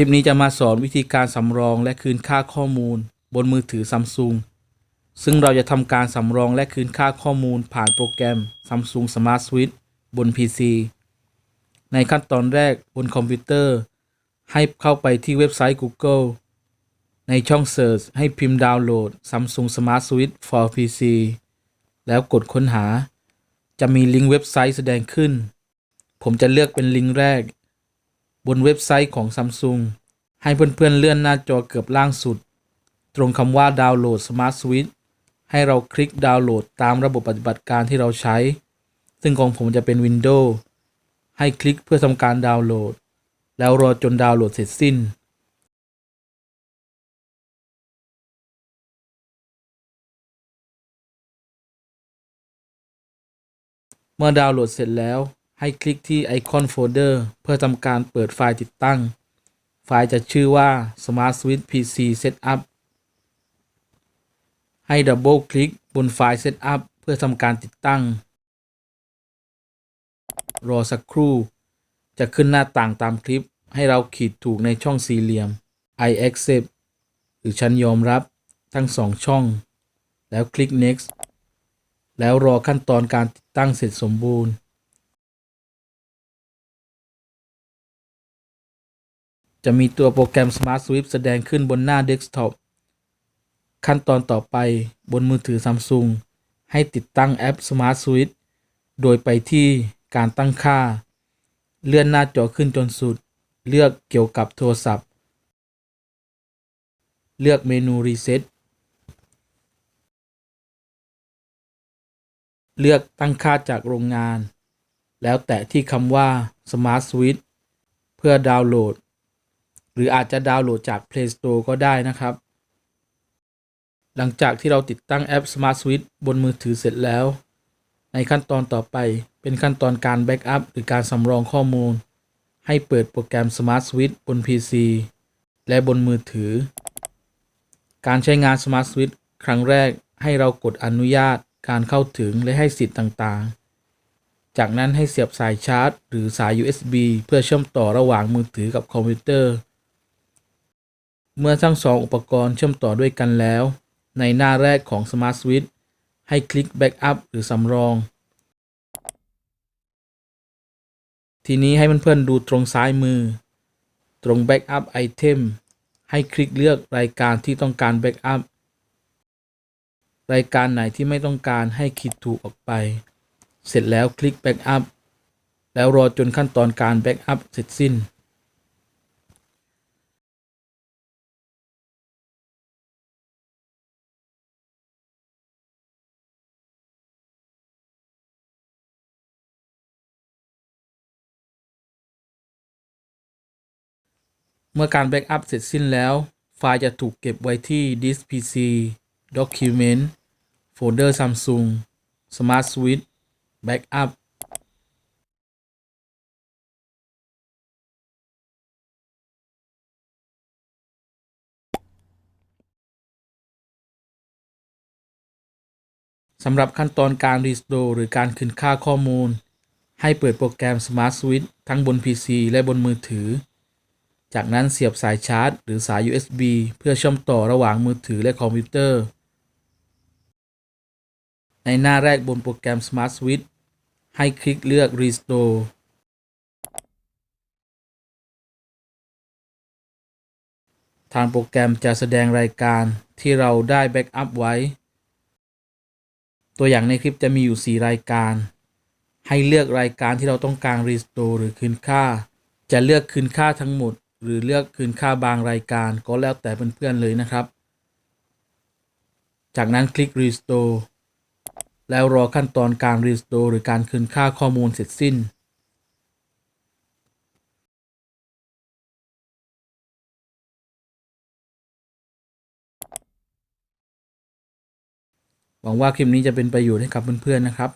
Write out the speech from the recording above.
คลิปนี้จะมาสอนวิธีการสำรองและคืนค่าข้อมูล บนมือถือ Samsung ซึ่งเราจะทำการสำรองและคืนค่าข้อมูลผ่านโปรแกรม Samsung Smart Switch บน PC ในขั้นตอนแรกบนคอมพิวเตอร์ ให้เข้าไปที่เว็บไซต์ Google ในช่อง Search ให้พิมพ์ดาวน์โหลด Samsung Smart Switch for PC แล้วกดค้นหา จะมีลิงก์เว็บไซต์แสดงขึ้น ผมจะเลือกเป็นลิงก์แรก บนเว็บไซต์ของ Samsung ให้เพื่อนๆเลื่อนหน้าจอเกือบล่างสุด ตรงคำว่าดาวน์โหลด Smart Switch ให้เราคลิกดาวน์โหลดตามระบบปฏิบัติการที่เราใช้ ซึ่งของผมจะเป็น Windows ให้คลิกเพื่อทำการดาวน์โหลด แล้วรอจนดาวน์โหลดเสร็จสิ้น เมื่อดาวน์โหลดเสร็จแล้ว ให้คลิกที่ไอคอนโฟลเดอร์เพื่อทำการเปิดไฟล์ติดตั้ง ไฟล์จะชื่อว่า Smart Switch PC Setup ให้ดับเบิลคลิกบนไฟล์ Setup เพื่อทำการติดตั้ง รอสักครู่ จะขึ้นหน้าต่างตามคลิป ให้เราขีดถูกในช่องสี่เหลี่ยม I accept หรือฉันยอมรับทั้งสองช่อง แล้วคลิก next แล้วรอขั้นตอนการติดตั้งเสร็จสมบูรณ์ จะมีตัวโปรแกรม Smart Switch แสดงขึ้นบนหน้าเดสก์ท็อปขั้นตอนต่อไปบนมือถือ Samsung ให้ติดตั้งแอป Smart Switch โดยไปที่การตั้งค่า เลื่อนหน้าจอขึ้นจนสุด เลือกเกี่ยวกับโทรศัพท์ เลือกเมนู Reset เลือกตั้งค่าจากโรงงาน แล้วแตะที่คำว่า Smart Switch เพื่อดาวน์โหลด หรืออาจจะดาวน์โหลดจาก Play Store ก็ได้นะครับ หลังจากที่เราติดตั้งแอป Smart Switch บนมือถือเสร็จแล้ว ในขั้นตอนต่อไปเป็นขั้นตอนการแบ็กอัพหรือการสำรองข้อมูล ให้เปิดโปรแกรม Smart Switch บน PC และบนมือถือ การใช้งาน Smart Switch ครั้งแรกให้เรากดอนุญาตการเข้าถึงและให้สิทธิ์ต่างๆ จากนั้นให้เสียบสายชาร์จ หรือสาย USB เพื่อเชื่อมต่อระหว่างมือถือกับคอมพิวเตอร์ เมื่อทั้งสองอุปกรณ์เชื่อมต่อด้วยกันแล้ว ในหน้าแรกของ Smart Switch ให้คลิก Backup หรือสำรอง ทีนี้ให้เพื่อนๆดูตรงซ้ายมือ ตรง Backup Item ให้คลิกเลือกรายการที่ต้องการ Backup รายการไหนที่ไม่ต้องการให้คลิกถูกออกไป เสร็จแล้วคลิก Backup แล้วรอจนขั้นตอนการ Backup เสร็จสิ้น เมื่อการแบ็กอัพเสร็จสิ้นแล้ว ไฟล์จะถูกเก็บไว้ที่ Disk PC Document โฟลเดอร์ Samsung Smart Switch Backup สำหรับขั้นตอนการ Restore หรือการคืนค่าข้อมูล ให้เปิดโปรแกรม Smart Switch ทั้งบน PC และบนมือถือ จากนั้นเสียบสายชาร์จ หรือสาย USB เพื่อเชื่อมต่อระหว่างมือถือและคอมพิวเตอร์ ในหน้าแรกบนโปรแกรม Smart Switch ให้คลิกเลือก Restore ทางโปรแกรมจะแสดงรายการที่เราได้แบ็กอัพไว้ ตัวอย่างในคลิปจะมีอยู่ 4 รายการ ให้เลือกรายการที่เราต้องการ Restore หรือคืนค่า จะเลือกคืนค่าทั้งหมด หรือเลือกคืนค่าบางรายการก็แล้วแต่เพื่อนๆเลยนะครับ จากนั้นคลิก Restore แล้วรอขั้นตอนการ Restore หรือการคืนค่าข้อมูลเสร็จสิ้นหวังว่าคลิปนี้จะเป็นประโยชน์ให้กับเพื่อนๆนะครับ